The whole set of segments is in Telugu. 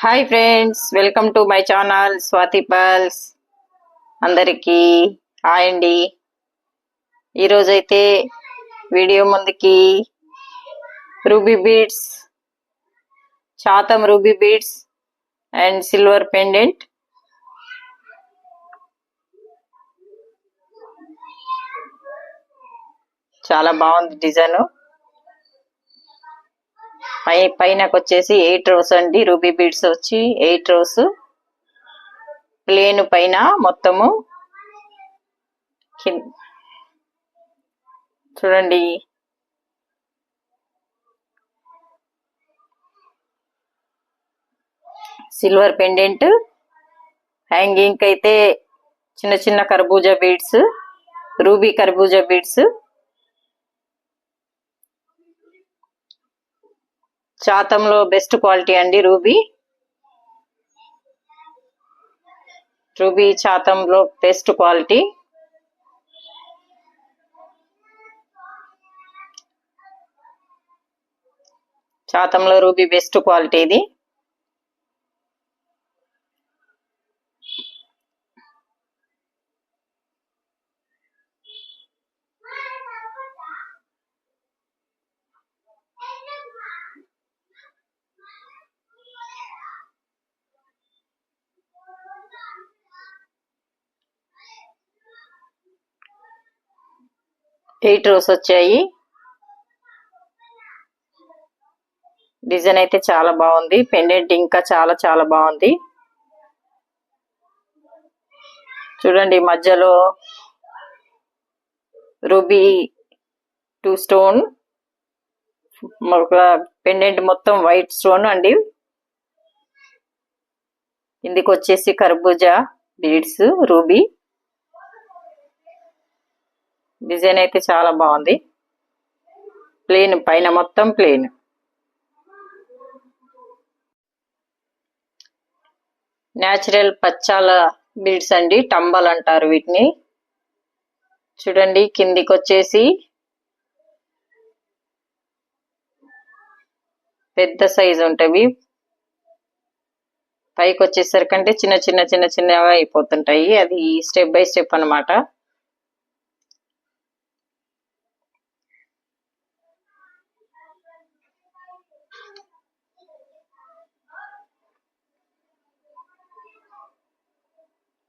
Hi friends welcome to my channel Swathi pulse. అందరికీ హాయ్ అండి. ఈరోజైతే వీడియో ముందుకి ruby beads చాతం ruby beads and silver pendant. చాలా బాగుంది డిజైను. పై పైనకు వచ్చేసి ఎయిట్ రోస్ అండి రూబీ బీడ్స్ వచ్చి ఎయిట్ రోస్. ప్లేన్ పైన మొత్తము చూడండి. సిల్వర్ పెండెంట్ హ్యాంగింగ్ అయితే చిన్న చిన్న కర్బూజా బీడ్స్ రూబీ కర్బూజా బీడ్స్. శాతంలో బెస్ట్ క్వాలిటీ అండి రూబీ. రూబీ శాతంలో బెస్ట్ క్వాలిటీ శాతంలో రూబీ బెస్ట్ క్వాలిటీ ఇది. ఎయిట్ రోస్ వచ్చాయి. డిజైన్ అయితే చాలా బాగుంది. పెండెంట్ ఇంకా చాలా చాలా బాగుంది. చూడండి మధ్యలో రూబీ టూ స్టోన్. పెండెంట్ మొత్తం వైట్ స్టోన్ అండి. ఇందుకు వచ్చేసి కర్బూజా బీడ్స్ రూబీ. డిజైన్ అయితే చాలా బాగుంది. ప్లేన్ పైన మొత్తం ప్లెయిన్ న్యాచురల్ పచ్చాల బీడ్స్ అండి టంబల్ అంటారు వీటిని. చూడండి కిందికి వచ్చేసి పెద్ద సైజు ఉంటాయి పైకి వచ్చేసరికంటే చిన్న చిన్న చిన్న చిన్నగా అయిపోతుంటాయి. అది స్టెప్ బై స్టెప్ అనమాట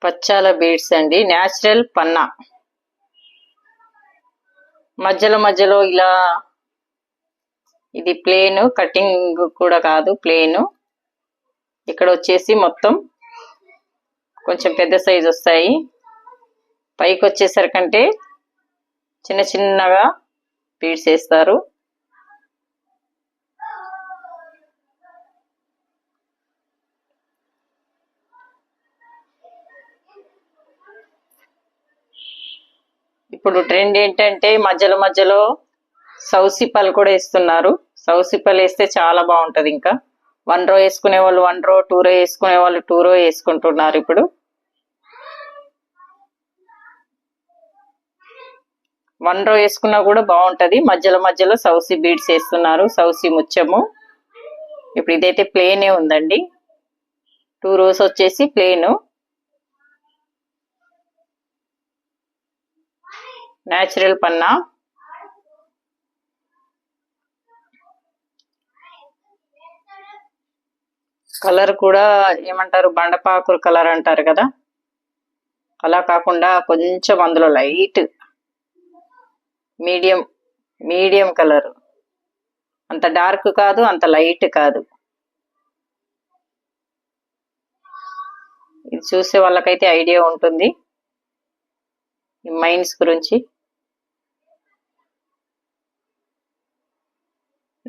పచ్చాల బీడ్స్ అండి. న్యాచురల్ పన్నా. మధ్యలో మధ్యలో ఇలా ఇది ప్లేన్ కటింగ్ కూడా కాదు ప్లేన్. ఇక్కడ వచ్చేసి మొత్తం కొంచెం పెద్ద సైజ్ వస్తాయి. పైకి వచ్చేసరికంటే చిన్న చిన్నగా బీడ్స్ వేస్తారు. ఇప్పుడు ట్రెండ్ ఏంటంటే మధ్యలో మధ్యలో సౌసిపల్ కూడా వేస్తున్నారు. సౌసిపల్ వేస్తే చాలా బాగుంటుంది ఇంకా. వన్ రో వేసుకునే వాళ్ళు వన్ రో టూ రో వేసుకునే వాళ్ళు టూ రో వేసుకుంటున్నారు ఇప్పుడు. వన్ రో వేసుకున్నా కూడా బాగుంటది. మధ్యలో మధ్యలో సౌసి బీడ్స్ వేస్తున్నారు. సౌసి ముత్యము ఇప్పుడు ఇదైతే ప్లేనే ఉందండి. టూ రోస్ వచ్చేసి ప్లేను న్యాచురల్ పన్నా కలర్ కూడా ఏమంటారు? బండపాకులు కలర్ అంటారు కదా? అలా కాకుండా కొంచెం అందులో లైట్ మీడియం మీడియం కలర్ అంత డార్క్ కాదు అంత లైట్ కాదు. ఇది చూసే వాళ్ళకైతే ఐడియా ఉంటుంది. మైన్స్ గురించి.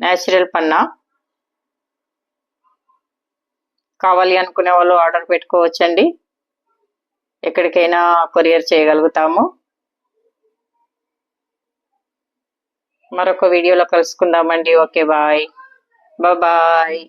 న్యాచురల్ పన్నా. కావాలి అనుకునే వాళ్ళు ఆర్డర్ పెట్టుకోవచ్చండి. ఎక్కడికైనా కొరియర్ చేయగలుగుతాము. మరొక వీడియోలో కలుసుకుందామండి. Okay bye. బాయ్